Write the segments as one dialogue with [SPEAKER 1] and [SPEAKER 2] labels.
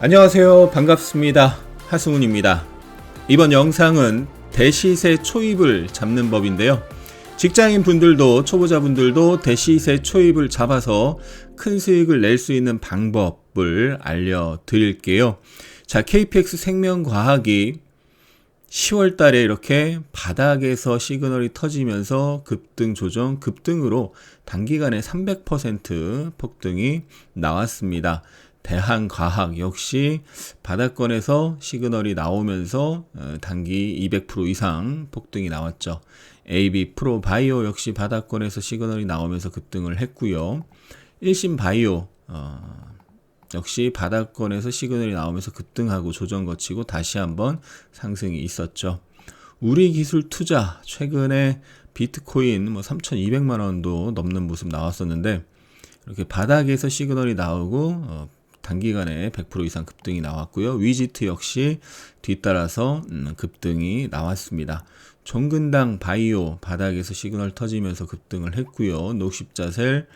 [SPEAKER 1] 안녕하세요. 반갑습니다. 하승훈입니다. 이번 영상은 대시세 초입을 잡는 법인데요. 직장인 분들도 초보자 분들도 대시세 초입을 잡아서 큰 수익을 낼 수 있는 방법을 알려드릴게요. 자, KPX 생명과학이 10월 달에 이렇게 바닥에서 시그널이 터지면서 급등 조정, 급등으로 단기간에 300% 폭등이 나왔습니다. 대한과학 역시 바닥권에서 시그널이 나오면서 어, 단기 200% 이상 폭등이 나왔죠. AB 프로바이오 역시 바닥권에서 시그널이 나오면서 급등을 했고요. 일신바이오 어, 역시 바닥권에서 시그널이 나오면서 급등하고 조정 거치고 다시 한번 상승이 있었죠. 우리 기술 투자 최근에 비트코인 뭐 3,200만 원도 넘는 모습 나왔었는데 이렇게 바닥에서 시그널이 나오고 어, 단기간에 100% 이상 급등이 나왔고요. 위지트 역시 뒤따라서 음, 급등이 나왔습니다. 종근당 바이오 바닥에서 시그널 터지면서 급등을 했고요. 녹십자셀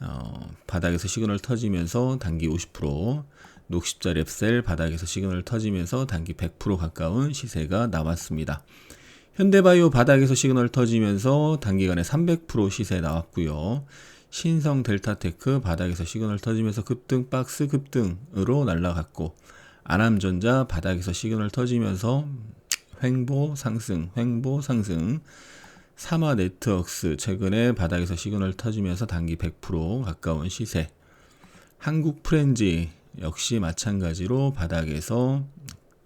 [SPEAKER 1] 어, 바닥에서 시그널 터지면서 단기 50% 녹십자 랩셀 바닥에서 시그널 터지면서 단기 100% 가까운 시세가 나왔습니다. 현대바이오 바닥에서 시그널 터지면서 단기간에 300% 시세 나왔고요. 신성 델타테크 바닥에서 시그널 터지면서 급등 박스 급등으로 날라갔고 아남전자 바닥에서 시그널 터지면서 횡보 상승 횡보 상승 사마 네트웍스 최근에 바닥에서 시그널 터지면서 단기 100% 가까운 시세 한국 프렌지 역시 마찬가지로 바닥에서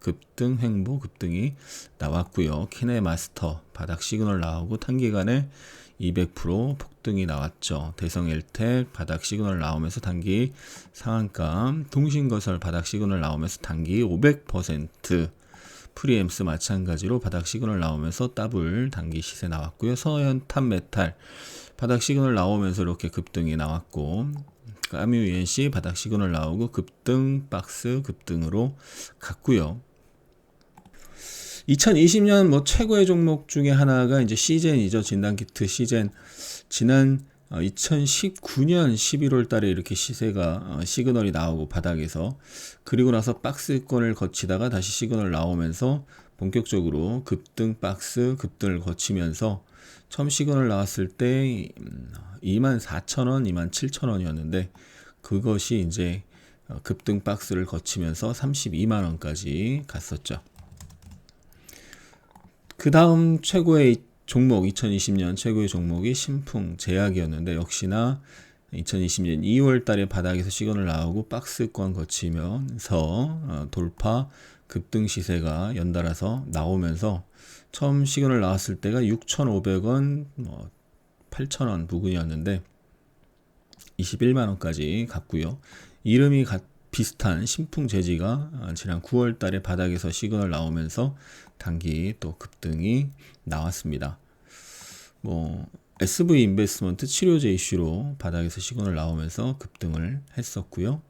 [SPEAKER 1] 급등 횡보 급등이 나왔고요. 키네마스터 바닥 시그널 나오고 단기간에 200% 폭등이 나왔죠. 대성 엘텍 바닥 시그널 나오면서 단기 상한가, 동신거설 바닥 시그널 나오면서 단기 500% 프리엠스 마찬가지로 바닥 시그널 나오면서 더블 단기 시세 나왔고요. 서현탄 메탈 바닥 시그널 나오면서 이렇게 급등이 나왔고 까뮤 ENC 바닥 시그널 나오고 급등 박스 급등으로 갔고요. 2020년 뭐 최고의 종목 중에 하나가 이제 시젠이죠. 진단키트 시젠. 지난 2019년 어, 11월 달에 이렇게 시세가 어, 시그널이 나오고 바닥에서 그리고 나서 박스권을 거치다가 다시 시그널 나오면서 본격적으로 급등 박스 급등을 거치면서 처음 시그널 나왔을 때 24,000원, 27,000원이었는데 그것이 이제 어, 급등 박스를 거치면서 32만 원까지 갔었죠. 그 다음 최고의 종목 2020년 최고의 종목이 신풍 제약이었는데 역시나 2020년 2월 달에 바닥에서 시그널 나오고 박스권 거치면서 어, 돌파 급등 시세가 연달아서 나오면서 처음 시그널 나왔을 때가 6,500원, 뭐 8,000원 부근이었는데 21만 원까지 갔고요. 이름이 같 비슷한 신풍 재지가 아, 지난 9월 달에 바닥에서 시그널 나오면서 단기 또 급등이 나왔습니다. 뭐 SV 인베스먼트 치료제 이슈로 바닥에서 시그널 나오면서 급등을 했었고요.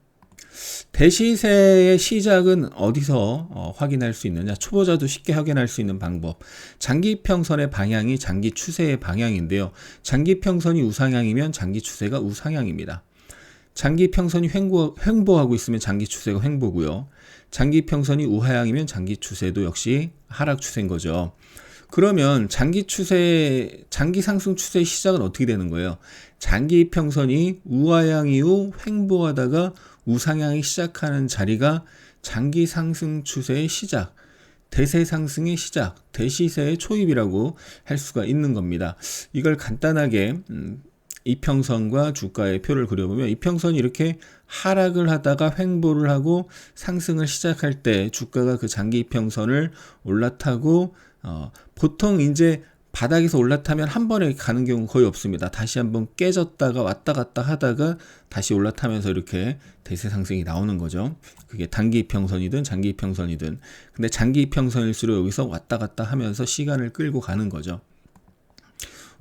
[SPEAKER 1] 대시세의 시작은 어디서 어, 확인할 수 있느냐? 초보자도 쉽게 확인할 수 있는 방법. 장기 평선의 방향이 장기 추세의 방향인데요. 장기 평선이 우상향이면 장기 추세가 우상향입니다. 장기 평선이 횡보, 횡보 하고 있으면 장기 추세가 횡보고요. 장기 평선이 우하향이면 장기 추세도 역시 하락 추세인 거죠. 그러면 장기 추세, 장기 상승 추세의 시작은 어떻게 되는 거예요? 장기 평선이 우하향 이후 횡보하다가 우상향이 시작하는 자리가 장기 상승 추세의 시작, 대세 상승의 시작, 대시세의 초입이라고 할 수가 있는 겁니다. 이걸 간단하게 음, 이평선과 주가의 표를 그려보면 이평선이 이렇게 하락을 하다가 횡보를 하고 상승을 시작할 때 주가가 그 장기 이평선을 올라타고 어, 보통 이제 바닥에서 올라타면 한 번에 가는 경우 거의 없습니다. 다시 한번 깨졌다가 왔다 갔다 하다가 다시 올라타면서 이렇게 대세 상승이 나오는 거죠. 그게 단기 이평선이든 장기 이평선이든. 근데 장기 이평선일수록 여기서 왔다 갔다 하면서 시간을 끌고 가는 거죠.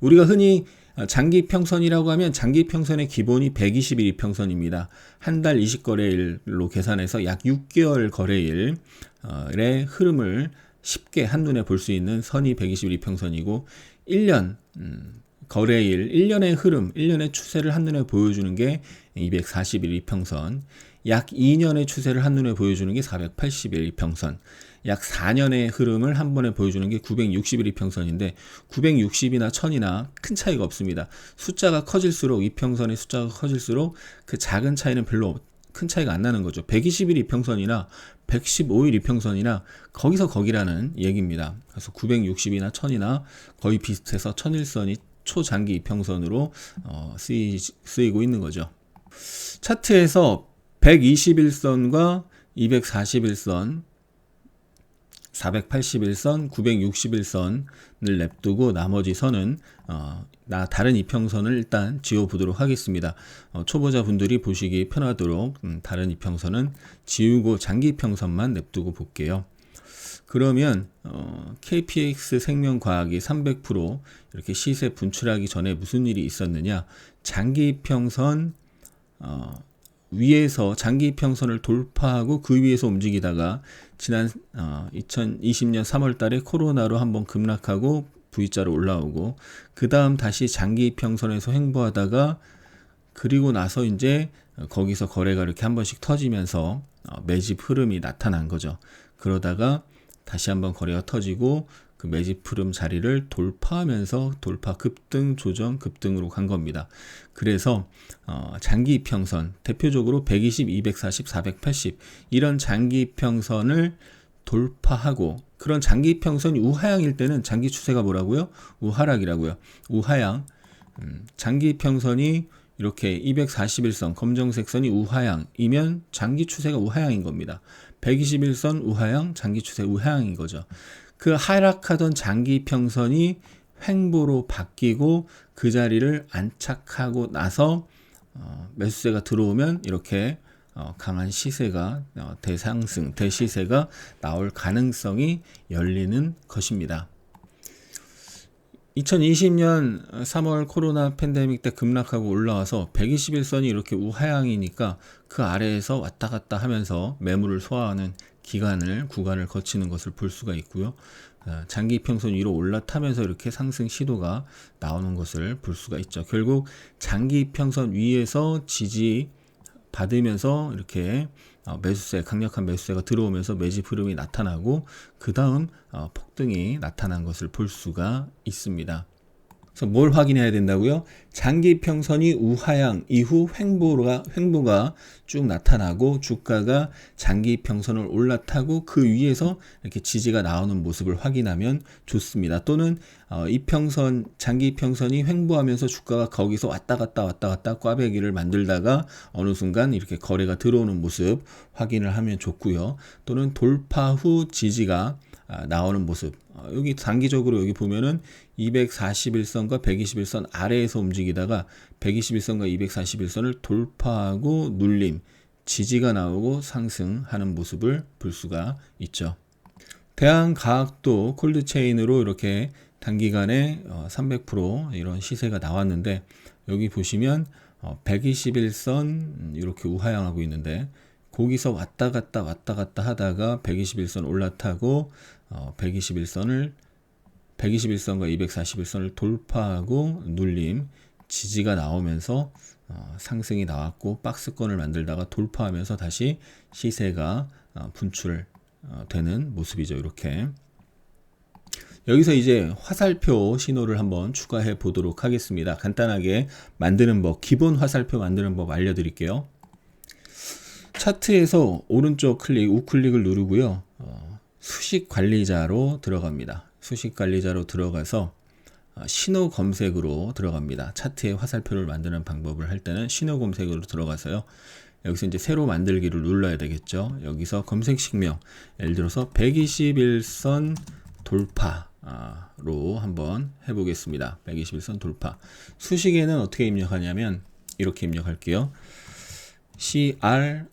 [SPEAKER 1] 우리가 흔히 장기 평선이라고 하면 장기 평선의 기본이 120일 평선입니다. 한 달 20거래일로 계산해서 약 6개월 거래일의 흐름을 쉽게 한눈에 볼 수 있는 선이 120일 평선이고 1년 음, 거래일 1년의 흐름, 1년의 추세를 한눈에 보여주는 게 241일 평선. 약 2년의 추세를 한눈에 보여주는 게 480일 이평선, 약 4년의 흐름을 한 번에 보여주는 게 960일 이평선인데 960이나 1000이나 큰 차이가 없습니다. 숫자가 커질수록 이평선의 숫자가 커질수록 그 작은 차이는 별로 큰 차이가 안 나는 거죠. 120일 이평선이나 115일 이평선이나 거기서 거기라는 얘기입니다. 그래서 960이나 1000이나 거의 비슷해서 1001선이 초장기 이평선으로 어, 쓰이, 쓰이고 있는 거죠. 차트에서 121선과 241선, 481선, 961선을 냅두고 나머지 선은 어, 나 다른 이평선을 일단 지워 보도록 하겠습니다. 어, 초보자 분들이 보시기 편하도록 음, 다른 이평선은 지우고 장기 이평선만 냅두고 볼게요. 그러면 어, KPX 생명과학이 300% 이렇게 시세 분출하기 전에 무슨 일이 있었느냐? 장기 이평선 어, 위에서 장기 평선을 돌파하고 그 위에서 움직이다가 지난 어, 2020년 3월 달에 코로나로 한번 급락하고 V자로 올라오고 그 다음 다시 장기 평선에서 횡보하다가 그리고 나서 이제 거기서 거래가 이렇게 한 번씩 터지면서 어, 매집 흐름이 나타난 거죠. 그러다가 다시 한번 거래가 터지고 그 매집 흐름 자리를 돌파하면서 돌파 급등 조정 급등으로 간 겁니다. 그래서 어, 장기 이평선 대표적으로 120, 240, 480 이런 장기 이평선을 돌파하고 그런 장기 이평선이 우하향일 때는 장기 추세가 뭐라고요? 우하락이라고요. 우하향 음, 장기 이평선이 이렇게 241선 검정색 선이 우하향이면 장기 추세가 우하향인 겁니다. 121선 우하향, 장기 추세 우하향인 거죠. 그 하락하던 장기 평선이 횡보로 바뀌고 그 자리를 안착하고 나서 어, 매수세가 들어오면 이렇게 어, 강한 시세가 어, 대상승, 대시세가 나올 가능성이 열리는 것입니다. 2020년 3월 코로나 팬데믹 때 급락하고 올라와서 121선이 이렇게 우하향이니까 그 아래에서 왔다 갔다 하면서 매물을 소화하는 기간을 구간을 거치는 것을 볼 수가 있고요. 어, 장기 평선 위로 올라타면서 이렇게 상승 시도가 나오는 것을 볼 수가 있죠. 결국 장기 평선 위에서 지지 받으면서 이렇게 어, 매수세 강력한 매수세가 들어오면서 매집 흐름이 나타나고 그 다음 어, 폭등이 나타난 것을 볼 수가 있습니다. 그래서 뭘 확인해야 된다고요? 장기 평선이 우하향 이후 횡보가 횡보가 쭉 나타나고 주가가 장기 평선을 올라타고 그 위에서 이렇게 지지가 나오는 모습을 확인하면 좋습니다. 또는 어, 이평선 장기 평선이 횡보하면서 주가가 거기서 왔다 갔다 왔다 갔다 꽈배기를 만들다가 어느 순간 이렇게 거래가 들어오는 모습 확인을 하면 좋고요. 또는 돌파 후 지지가 아, 나오는 모습. 어, 여기 단기적으로 여기 보면은 241선과 121선 아래에서 움직이다가 121선과 241선을 돌파하고 눌림, 지지가 나오고 상승하는 모습을 볼 수가 있죠. 대한과학도 콜드체인으로 이렇게 단기간에 300% 어, 이런 시세가 나왔는데 여기 보시면 121선 어, 음, 이렇게 우하향하고 있는데 거기서 왔다 갔다 왔다 갔다 하다가 121선 올라타고 121선을 어, 121선과 241선을 돌파하고 눌림 지지가 나오면서 어, 상승이 나왔고 박스권을 만들다가 돌파하면서 다시 시세가 어, 분출 어, 되는 모습이죠. 이렇게 여기서 이제 화살표 신호를 한번 추가해 보도록 하겠습니다. 간단하게 만드는 법, 기본 화살표 만드는 법 알려드릴게요. 차트에서 오른쪽 클릭, 우클릭을 누르고요. 어, 수식 관리자로 들어갑니다. 수식 관리자로 들어가서 어, 신호 검색으로 들어갑니다. 차트에 화살표를 만드는 방법을 할 때는 신호 검색으로 들어가서요. 여기서 이제 새로 만들기를 눌러야 되겠죠. 여기서 검색 식명, 예를 들어서 121선 돌파로 한번 해보겠습니다. 121선 돌파. 수식에는 어떻게 입력하냐면 이렇게 입력할게요. C R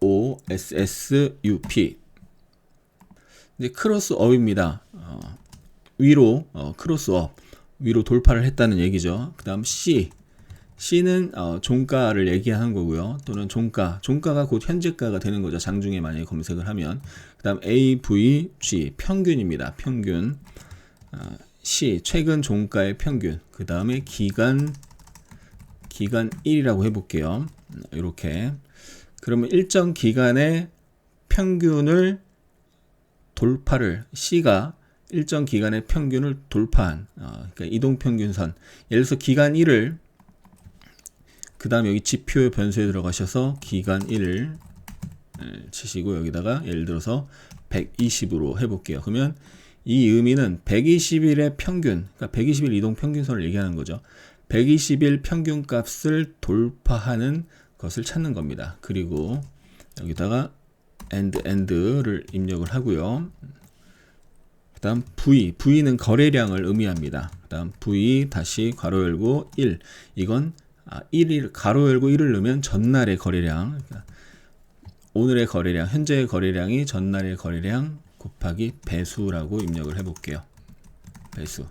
[SPEAKER 1] O S S U P 이제 크로스업입니다. 어, 위로 어, 크로스업 위로 돌파를 했다는 얘기죠. 그다음 C C는 어, 종가를 얘기하는 거고요. 또는 종가 종가가 곧 현재가가 되는 거죠. 장중에 만약에 검색을 하면 그 다음 A, V, G 평균입니다. 평균 어, C 최근 종가의 평균 그 다음에 기간 기간 1이라고 해볼게요. 이렇게 그러면 일정 기간의 평균을 돌파를 C가 일정 기간의 평균을 돌파한 어, 그러니까 이동 평균선 예를 들어서 기간 1을 그 다음 여기 지표 변수에 들어가셔서 기간 1을 치시고 여기다가 예를 들어서 120으로 해볼게요. 그러면 이 의미는 120일의 평균, 그러니까 120일 이동 평균선을 얘기하는 거죠. 120일 평균 값을 돌파하는 것을 찾는 겁니다. 그리고 여기다가 and and를 입력을 하고요. 그 다음 V, V는 거래량을 의미합니다. 그 다음 V 다시 괄호 열고 1 이건 아, 1일 가로 열고 1을 넣으면 전날의 거래량 그러니까 오늘의 거래량 현재의 거래량이 전날의 거래량 곱하기 배수라고 입력을 해 볼게요. 배수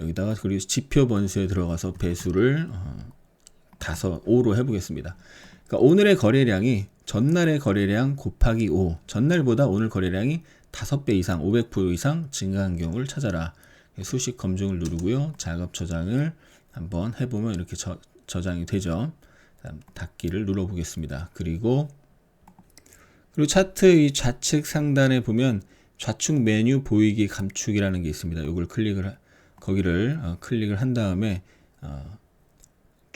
[SPEAKER 1] 여기다가 그리고 지표 번수에 들어가서 배수를 어, 다섯 5로 해 보겠습니다. 그러니까 오늘의 거래량이 전날의 거래량 곱하기 5 전날보다 오늘 거래량이 5배 이상 500% 이상 증가한 경우를 찾아라. 수식 검증을 누르고요. 작업 저장을 한번 해보면 이렇게 저, 저장이 되죠. 다음 닫기를 눌러보겠습니다. 그리고 그리고 차트 이 좌측 상단에 보면 좌측 메뉴 보이기 감축이라는 게 있습니다. 이걸 클릭을 거기를 어, 클릭을 한 다음에 어,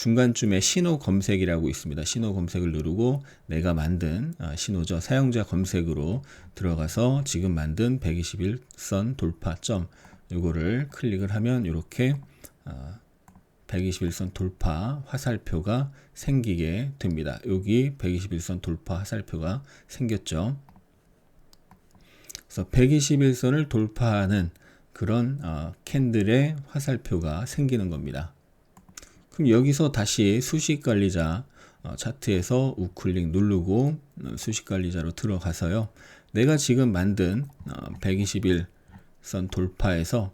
[SPEAKER 1] 중간쯤에 신호 검색이라고 있습니다. 신호 검색을 누르고 내가 만든 어, 신호죠. 사용자 검색으로 들어가서 지금 만든 121선 돌파점 이거를 클릭을 하면 이렇게 어, 121선 돌파 화살표가 생기게 됩니다. 여기 121선 돌파 화살표가 생겼죠. 그래서 121선을 돌파하는 그런 어, 캔들의 화살표가 생기는 겁니다. 그럼 여기서 다시 수식 관리자 어, 차트에서 우클릭 누르고 어, 수식 관리자로 들어가서요. 내가 지금 만든 어, 121선 돌파에서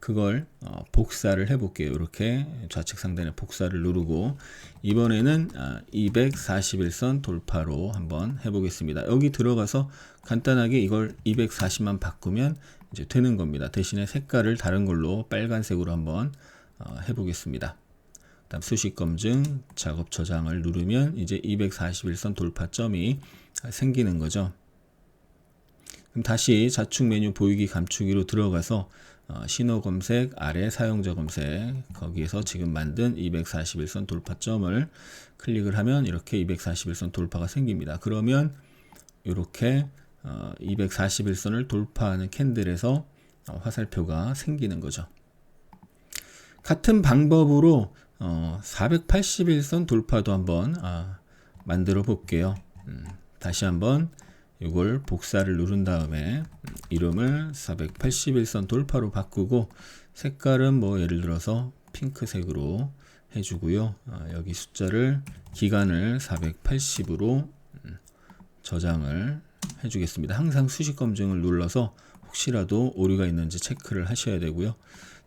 [SPEAKER 1] 그걸 어, 복사를 해볼게요. 이렇게 좌측 상단에 복사를 누르고 이번에는 241선 아, 돌파로 한번 해보겠습니다. 여기 들어가서 간단하게 이걸 240만 바꾸면 이제 되는 겁니다. 대신에 색깔을 다른 걸로 빨간색으로 한번 어, 해보겠습니다. 다음 수식 검증 작업 저장을 누르면 이제 241선 돌파점이 생기는 거죠. 그럼 다시 좌측 메뉴 보이기 감추기로 들어가서 어, 신호 검색 아래 사용자 검색 거기에서 지금 만든 241선 돌파점을 클릭을 하면 이렇게 241선 돌파가 생깁니다. 그러면 이렇게 어, 241선을 돌파하는 캔들에서 어, 화살표가 생기는 거죠. 같은 방법으로 어, 481선 돌파도 한번 아, 만들어 볼게요. 음, 다시 한번 이걸 복사를 누른 다음에 이름을 481선 돌파로 바꾸고 색깔은 뭐 예를 들어서 핑크색으로 해주고요. 아, 여기 숫자를 기간을 480으로 음, 저장을 해주겠습니다. 항상 수식 검증을 눌러서 혹시라도 오류가 있는지 체크를 하셔야 되고요.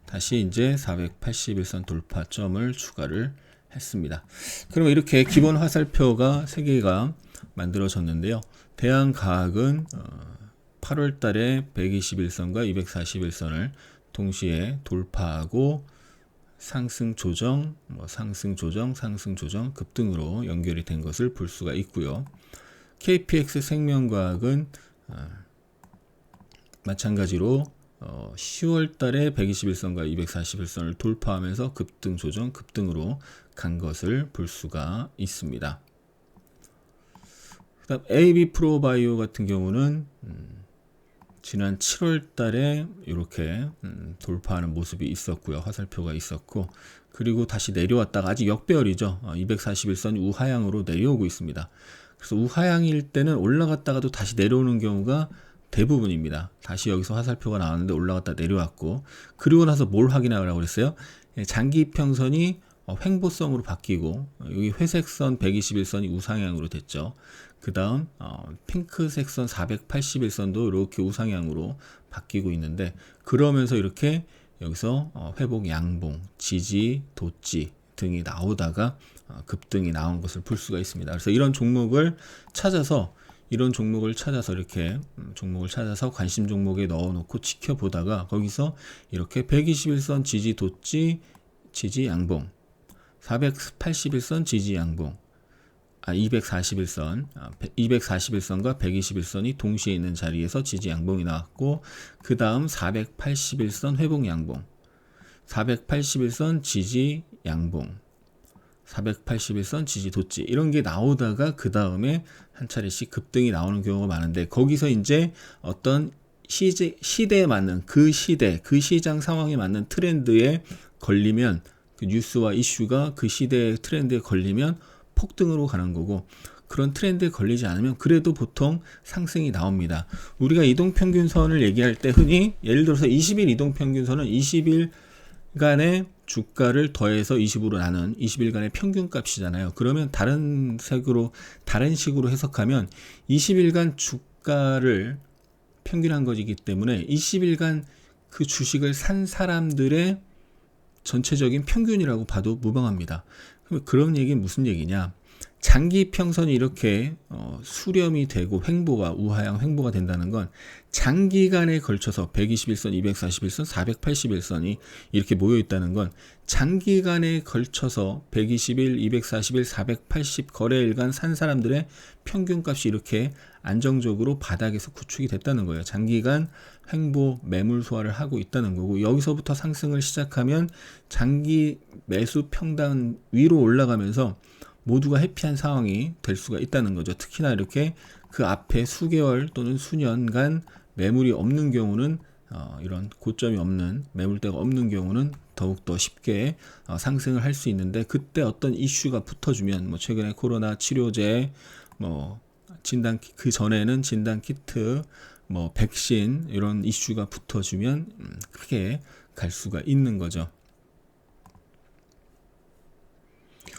[SPEAKER 1] 다시 이제 481선 돌파점을 추가를 했습니다. 그럼 이렇게 기본 화살표가 3개가 만들어졌는데요. 대한가학은 8월 달에 121선과 241선을 동시에 돌파하고 상승 조정, 뭐 상승 조정, 상승 조정 급등으로 연결이 된 것을 볼 수가 있고요. KPX 생명과학은 어, 마찬가지로 어, 10월 달에 121선과 241선을 돌파하면서 급등 조정, 급등으로 간 것을 볼 수가 있습니다. 그 다음 AB 프로바이오 같은 경우는 음, 지난 7월 달에 이렇게 음, 돌파하는 모습이 있었고요. 화살표가 있었고 그리고 다시 내려왔다가 아직 역배열이죠. 어, 241선 우하향으로 내려오고 있습니다. 그래서 우하향일 때는 올라갔다가도 다시 내려오는 경우가 대부분입니다. 다시 여기서 화살표가 나왔는데 올라갔다 내려왔고 그리고 나서 뭘 확인하라고 그랬어요? 예, 장기 평선이 어, 횡보성으로 바뀌고 여기 회색선 121선이 우상향으로 됐죠. 그 다음 어, 핑크색 선 481선도 이렇게 우상향으로 바뀌고 있는데 그러면서 이렇게 여기서 어, 회복 양봉, 지지, 도지 등이 나오다가 어, 급등이 나온 것을 볼 수가 있습니다. 그래서 이런 종목을 찾아서 이런 종목을 찾아서 이렇게 음, 종목을 찾아서 관심 종목에 넣어 놓고 지켜보다가 거기서 이렇게 121선 지지 도지 지지 양봉 481선 지지 양봉 아 241선, 아, 241선과 121선이 동시에 있는 자리에서 지지 양봉이 나왔고 그 다음 481선 회복 양봉, 481선 지지 양봉, 481선 지지 도치 이런 게 나오다가 그 다음에 한 차례씩 급등이 나오는 경우가 많은데 거기서 이제 어떤 시제, 시대에 맞는 그 시대 그 시장 상황에 맞는 트렌드에 걸리면 그 뉴스와 이슈가 그 시대의 트렌드에 걸리면 폭등으로 가는 거고 그런 트렌드에 걸리지 않으면 그래도 보통 상승이 나옵니다. 우리가 이동평균선을 얘기할 때 흔히 예를 들어서 20일 이동평균선은 20일간의 주가를 더해서 20으로 나눈 20일간의 평균값이잖아요. 그러면 다른 색으로 다른 식으로 해석하면 20일간 주가를 평균한 것이기 때문에 20일간 그 주식을 산 사람들의 전체적인 평균이라고 봐도 무방합니다. 그런 얘기는 무슨 얘기냐? 장기 평선이 이렇게 어, 수렴이 되고 횡보가 우하향 횡보가 된다는 건 장기간에 걸쳐서 121선, 241선, 481선이 이렇게 모여 있다는 건 장기간에 걸쳐서 121, 241, 480 거래일간 산 사람들의 평균값이 이렇게 안정적으로 바닥에서 구축이 됐다는 거예요. 장기간 횡보 매물 소화를 하고 있다는 거고 여기서부터 상승을 시작하면 장기 매수 평단 위로 올라가면서 모두가 해피한 상황이 될 수가 있다는 거죠. 특히나 이렇게 그 앞에 수개월 또는 수년간 매물이 없는 경우는 어, 이런 고점이 없는 매물대가 없는 경우는 더욱더 쉽게 어, 상승을 할 수 있는데 그때 어떤 이슈가 붙어주면 뭐 최근에 코로나 치료제 뭐 진단 그 전에는 진단 키트 뭐 백신 이런 이슈가 붙어주면 음, 크게 갈 수가 있는 거죠.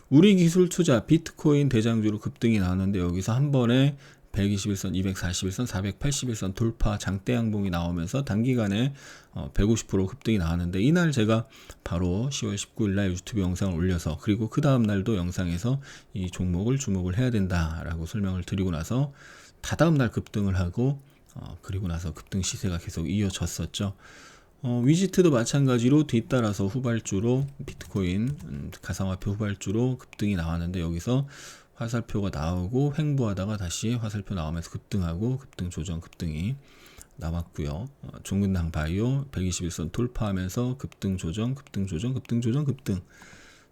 [SPEAKER 1] 우리 기술 투자 비트코인 대장주로 급등이 나왔는데 여기서 한 번에 121선, 241선, 481선 돌파 장대 양봉이 나오면서 단기간에 150% 어, 급등이 나왔는데 이날 제가 바로 10월 19일 날 유튜브 영상을 올려서 그리고 그 다음 날도 영상에서 이 종목을 주목을 해야 된다라고 설명을 드리고 나서 다다음 날 급등을 하고 어, 그리고 나서 급등 시세가 계속 이어졌었죠. 어, 위지트도 마찬가지로 뒤따라서 후발주로 비트코인 음, 가상화폐 후발주로 급등이 나왔는데 여기서 화살표가 나오고 횡보하다가 다시 화살표 나오면서 급등하고 급등 조정 급등이 나왔고요. 어, 종근당 바이오 121선 돌파하면서 급등 조정 급등 조정 급등 조정 급등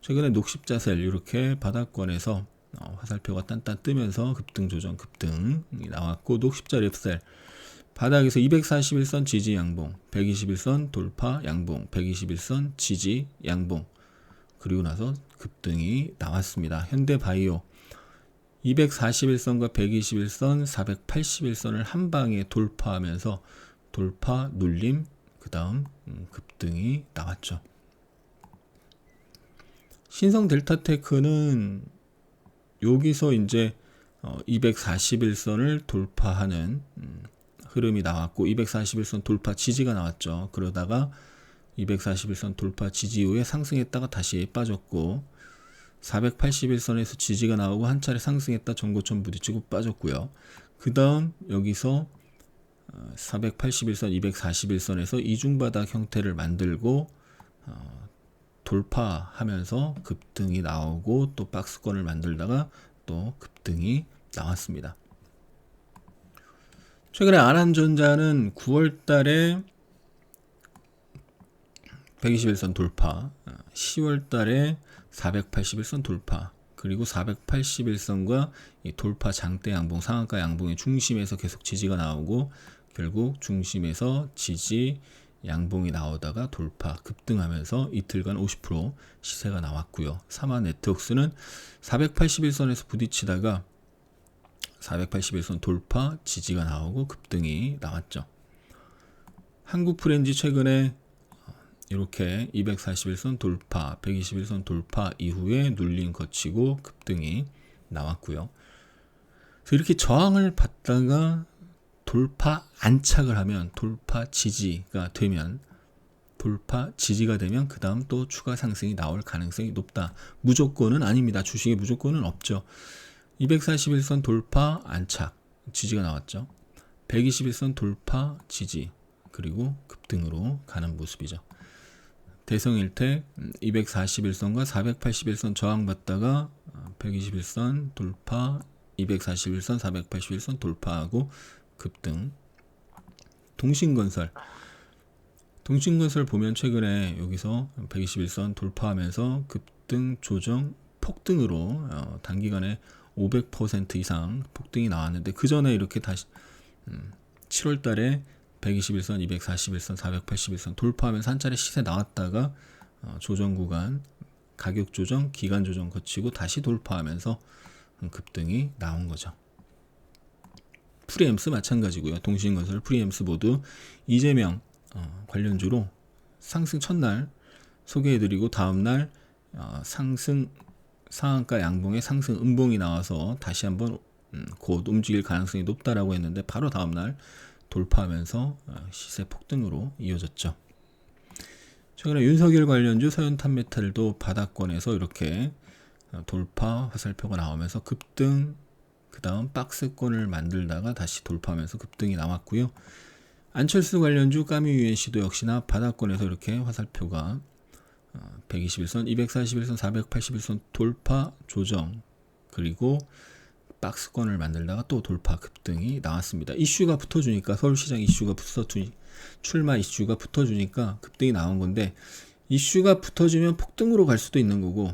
[SPEAKER 1] 최근에 녹십자셀 이렇게 바닥권에서 어, 화살표가 딴딴 뜨면서 급등 조정 급등이 나왔고 녹십자 랩셀 바닥에서 241선 지지 양봉, 121선 돌파 양봉, 121선 지지 양봉. 그리고 나서 급등이 나왔습니다. 현대바이오 241선과 121선, 481선을 한 방에 돌파하면서 돌파 눌림 그 다음 음, 급등이 나왔죠. 신성 델타테크는 여기서 이제 241선을 어, 돌파하는 음, 흐름이 나왔고 241선 돌파 지지가 나왔죠. 그러다가 241선 돌파 지지 이후에 상승했다가 다시 빠졌고 481선에서 지지가 나오고 한 차례 상승했다 전고점 부딪히고 빠졌고요. 그 다음 여기서 481선, 241선에서 이중바닥 형태를 만들고 어, 돌파하면서 급등이 나오고 또 박스권을 만들다가 또 급등이 나왔습니다. 최근에 아란전자는 9월 달에 121선 돌파, 10월 달에 481선 돌파, 그리고 481선과 이 돌파 장대 양봉, 상한가 양봉의 중심에서 계속 지지가 나오고 결국 중심에서 지지 양봉이 나오다가 돌파 급등하면서 이틀간 50% 시세가 나왔고요. 사마 네트웍스는 481선에서 부딪히다가 481선 돌파 지지가 나오고 급등이 나왔죠. 한국 프렌지 최근에 이렇게 241선 돌파, 121선 돌파 이후에 눌림 거치고 급등이 나왔고요. 이렇게 저항을 받다가 돌파 안착을 하면 돌파 지지가 되면 돌파 지지가 되면 그 다음 또 추가 상승이 나올 가능성이 높다. 무조건은 아닙니다. 주식의 무조건은 없죠. 241선 돌파 안착 지지가 나왔죠. 121선 돌파 지지 그리고 급등으로 가는 모습이죠. 대성일택 241선과 481선 저항받다가 121선 돌파, 241선, 481선 돌파하고 급등. 동신건설. 동신건설 보면 최근에 여기서 121선 돌파하면서 급등 조정 폭등으로 어, 단기간에 500% 이상 폭등이 나왔는데 그 전에 이렇게 다시 음, 7월 달에 121선, 241선, 481선 돌파하면서 한 차례 시세 나왔다가 어, 조정 구간 가격 조정, 기간 조정 거치고 다시 돌파하면서 급등이 나온 거죠. 프리엠스 마찬가지고요. 동신건설, 프리엠스 모두 이재명 어, 관련주로 상승 첫날 소개해드리고 다음날 어, 상승 상한가 양봉에 상승 음봉이 나와서 다시 한번 음, 곧 움직일 가능성이 높다라고 했는데 바로 다음날 돌파하면서 어, 시세 폭등으로 이어졌죠. 최근에 윤석열 관련주 서현탄 메탈도 바닥권에서 이렇게 어, 돌파 화살표가 나오면서 급등 그 다음 박스권을 만들다가 다시 돌파하면서 급등이 나왔고요. 안철수 관련주 까미 유엔시도 역시나 바닥권에서 이렇게 화살표가 121선, 241선, 481선 돌파 조정 그리고 박스권을 만들다가 또 돌파 급등이 나왔습니다. 이슈가 붙어주니까 서울시장 이슈가 붙어주 출마 이슈가 붙어주니까 급등이 나온 건데 이슈가 붙어주면 폭등으로 갈 수도 있는 거고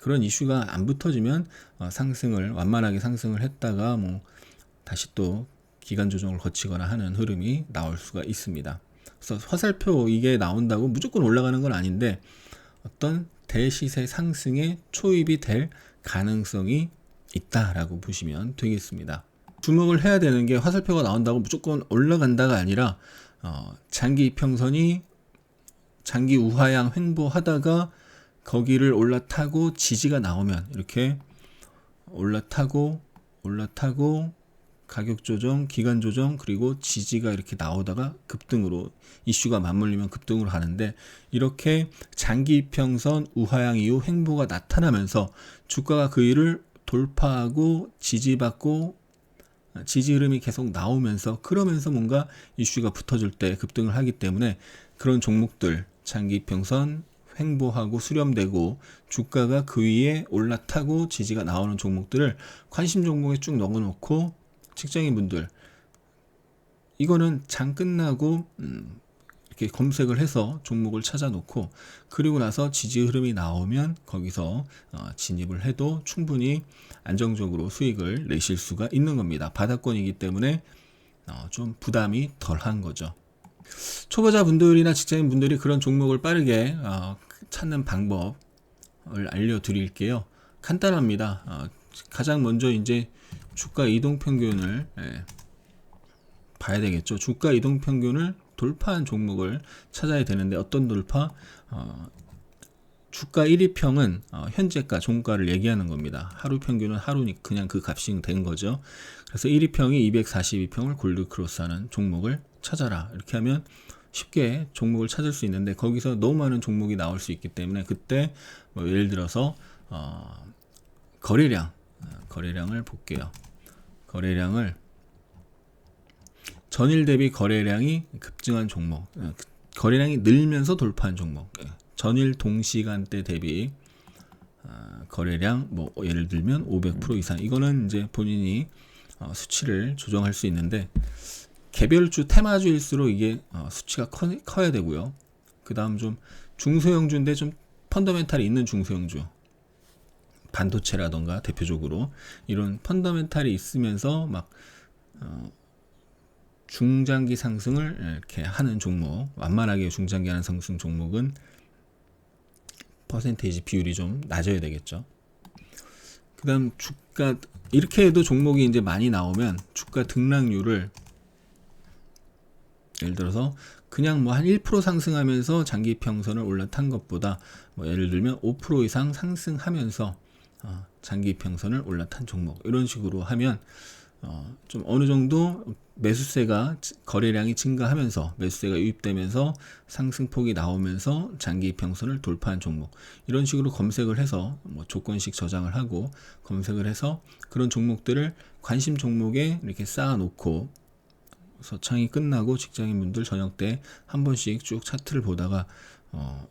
[SPEAKER 1] 그런 이슈가 안 붙어지면 어, 상승을 완만하게 상승을 했다가 뭐 다시 또 기간 조정을 거치거나 하는 흐름이 나올 수가 있습니다. 그래서 화살표 이게 나온다고 무조건 올라가는 건 아닌데 어떤 대시세 상승에 초입이 될 가능성이 있다라고 보시면 되겠습니다. 주목을 해야 되는 게 화살표가 나온다고 무조건 올라간다가 아니라 어, 장기 이평선이 장기 우하향 횡보하다가 거기를 올라타고 지지가 나오면 이렇게 올라타고 올라타고 가격 조정, 기간 조정 그리고 지지가 이렇게 나오다가 급등으로 이슈가 맞물리면 급등으로 가는데 이렇게 장기 이평선 우하향 이후 횡보가 나타나면서 주가가 그 일을 돌파하고 지지받고 지지 흐름이 계속 나오면서 그러면서 뭔가 이슈가 붙어줄 때 급등을 하기 때문에 그런 종목들 장기 이평선 횡보하고 수렴되고 주가가 그 위에 올라타고 지지가 나오는 종목들을 관심 종목에 쭉 넣어놓고 직장인 분들 이거는 장 끝나고 음, 이렇게 검색을 해서 종목을 찾아놓고 그리고 나서 지지 흐름이 나오면 거기서 어, 진입을 해도 충분히 안정적으로 수익을 내실 수가 있는 겁니다. 바닥권이기 때문에 어, 좀 부담이 덜한 거죠. 초보자 분들이나 직장인 분들이 그런 종목을 빠르게 어, 찾는 방법을 알려드릴게요. 간단합니다. 어, 가장 먼저 이제 주가 이동 평균을 예, 봐야 되겠죠. 주가 이동 평균을 돌파한 종목을 찾아야 되는데 어떤 돌파? 어, 주가 1위평은 어, 현재가 종가를 얘기하는 겁니다. 하루 평균은 하루니 그냥 그 값이 된 거죠. 그래서 1위평이 242평을 골드 크로스하는 종목을 찾아라. 이렇게 하면 쉽게 종목을 찾을 수 있는데 거기서 너무 많은 종목이 나올 수 있기 때문에 그때 뭐 예를 들어서 어, 거래량 어, 거래량을 볼게요. 거래량을 전일 대비 거래량이 급증한 종목, 어, 거래량이 늘면서 돌파한 종목, 예, 전일 동시간대 대비 어, 거래량 뭐 예를 들면 500% 이상 이거는 이제 본인이 어, 수치를 조정할 수 있는데 개별주 테마주일수록 이게 수치가 커, 야 되고요. 그 다음 좀 중소형주인데 좀 펀더멘탈이 있는 중소형주 반도체라던가 대표적으로 이런 펀더멘탈이 있으면서 막 어, 중장기 상승을 이렇게 하는 종목, 완만하게 중장기 하는 상승 종목은 퍼센테이지 비율이 좀 낮아야 되겠죠. 그다음 주가 이렇게 해도 종목이 이제 많이 나오면 주가 등락률을 예를 들어서 그냥 뭐 한 1% 상승하면서 장기 평선을 올라탄 것보다 뭐 예를 들면 5% 이상 상승하면서 어, 장기 평선을 올라탄 종목. 이런 식으로 하면 어, 좀 어느 정도 매수세가 거래량이 증가하면서 매수세가 유입되면서 상승폭이 나오면서 장기 평선을 돌파한 종목. 이런 식으로 검색을 해서 뭐 조건식 저장을 하고 검색을 해서 그런 종목들을 관심 종목에 이렇게 쌓아놓고 서창이 끝나고 직장인분들 저녁 때 한 번씩 쭉 차트를 보다가 어,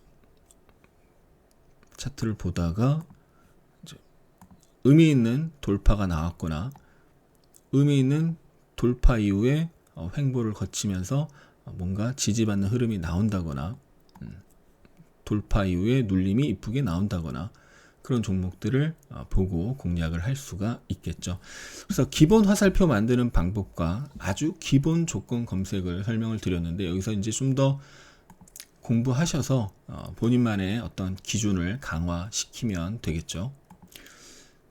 [SPEAKER 1] 차트를 보다가 의미 있는 돌파가 나왔거나 의미 있는 돌파 이후에 어, 횡보를 거치면서 어, 뭔가 지지받는 흐름이 나온다거나 음, 돌파 이후에 눌림이 이쁘게 나온다거나 그런 종목들을 어, 보고 공략을 할 수가 있겠죠. 그래서 기본 화살표 만드는 방법과 아주 기본 조건 검색을 설명을 드렸는데 여기서 이제 좀 더 공부하셔서 어, 본인만의 어떤 기준을 강화시키면 되겠죠.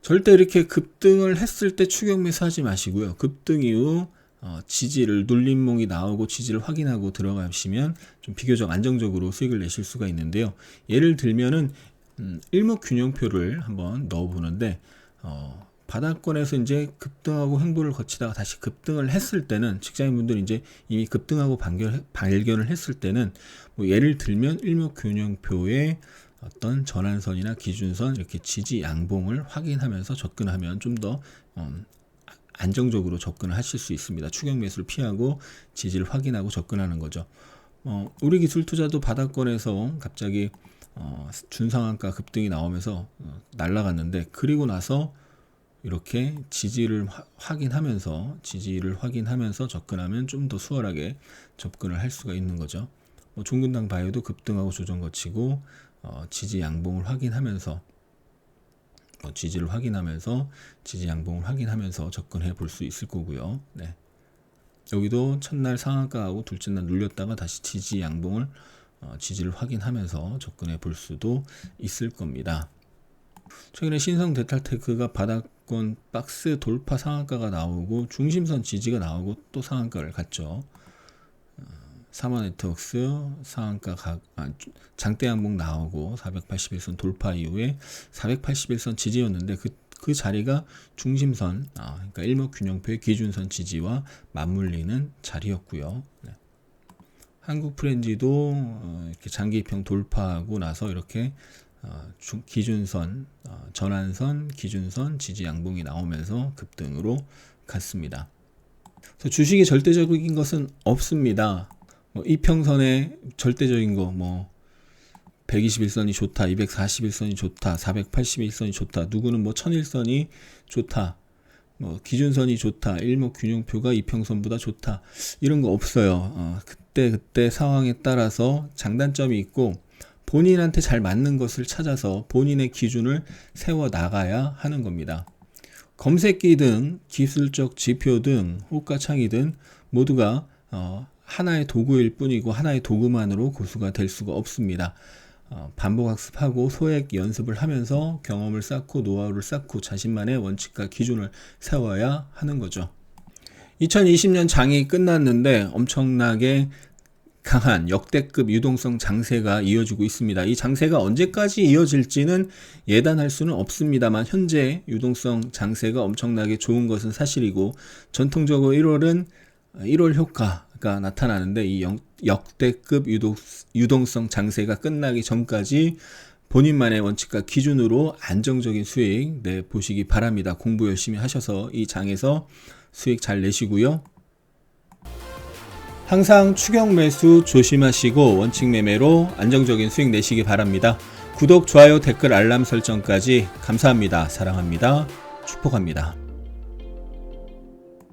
[SPEAKER 1] 절대 이렇게 급등을 했을 때 추격 매수하지 마시고요. 급등 이후 어, 지지를 눌림목이 나오고 지지를 확인하고 들어가시면 좀 비교적 안정적으로 수익을 내실 수가 있는데요. 예를 들면은 음, 일목균형표를 한번 넣어보는데 어, 바닥권에서 이제 급등하고 횡보를 거치다가 다시 급등을 했을 때는 직장인분들이 이제 이미 급등하고 발견, 발견을 했을 때는 뭐 예를 들면 일목균형표의 어떤 전환선이나 기준선 이렇게 지지 양봉을 확인하면서 접근하면 좀더 음, 안정적으로 접근을 하실 수 있습니다. 추격 매수를 피하고 지지를 확인하고 접근하는 거죠. 어, 우리 기술 투자도 바닥권에서 갑자기 어, 준상한가 급등이 나오면서 어, 날라갔는데 그리고 나서 이렇게 지지를 화, 확인하면서 지지를 확인하면서 접근하면 좀 더 수월하게 접근을 할 수가 있는 거죠. 뭐 종근당 바이오도 급등하고 조정 거치고 어, 지지 양봉을 확인하면서 어, 지지를 확인하면서 지지 양봉을 확인하면서 접근해 볼 수 있을 거고요. 네. 여기도 첫날 상한가하고 둘째 날 눌렸다가 다시 지지 양봉을 어, 지지를 확인하면서 접근해 볼 수도 있을 겁니다. 최근에 신성 데탈테크가 바닥권 박스 돌파 상한가가 나오고 중심선 지지가 나오고 또 상한가를 갔죠. 사마 네트워크스 상한가 각, 아, 장대 항목 나오고 481선 돌파 이후에 481선 지지였는데 그, 그 자리가 중심선, 아, 그러니까 일목균형표의 기준선 지지와 맞물리는 자리였고요. 네. 한국 프렌지도 어, 이렇게 장기평 돌파하고 나서 이렇게 어, 중, 기준선, 어, 전환선, 기준선, 지지 양봉이 나오면서 급등으로 갔습니다. 주식이 절대적인 것은 없습니다. 뭐 이평선의 절대적인 거 뭐 121선이 좋다, 241선이 좋다, 481선이 좋다, 누구는 뭐 1001선이 좋다, 뭐 기준선이 좋다, 일목균형표가 이평선보다 좋다 이런 거 없어요. 어, 그때 그때 상황에 따라서 장단점이 있고 본인한테 잘 맞는 것을 찾아서 본인의 기준을 세워 나가야 하는 겁니다. 검색기 등 기술적 지표 등 호가창이든 모두가 어, 하나의 도구일 뿐이고 하나의 도구만으로 고수가 될 수가 없습니다. 어, 반복 학습하고 소액 연습을 하면서 경험을 쌓고 노하우를 쌓고 자신만의 원칙과 기준을 세워야 하는 거죠. 2020년 장이 끝났는데 엄청나게 강한 역대급 유동성 장세가 이어지고 있습니다. 이 장세가 언제까지 이어질지는 예단할 수는 없습니다만 현재 유동성 장세가 엄청나게 좋은 것은 사실이고 전통적으로 1월은 1월 효과 가 나타나는데 이 역대급 유동, 유동 성 장세가 끝나기 전까지 본인만의 원칙과 기준으로 안정적인 수익 내 보시기 바랍니다. 공부 열심히 하셔서 이 장에서 수익 잘 내시고요. 항상 추격 매수 조심하시고 원칙 매매로 안정적인 수익 내시기 바랍니다. 구독, 좋아요, 댓글, 알람 설정까지 감사합니다. 사랑합니다. 축복합니다.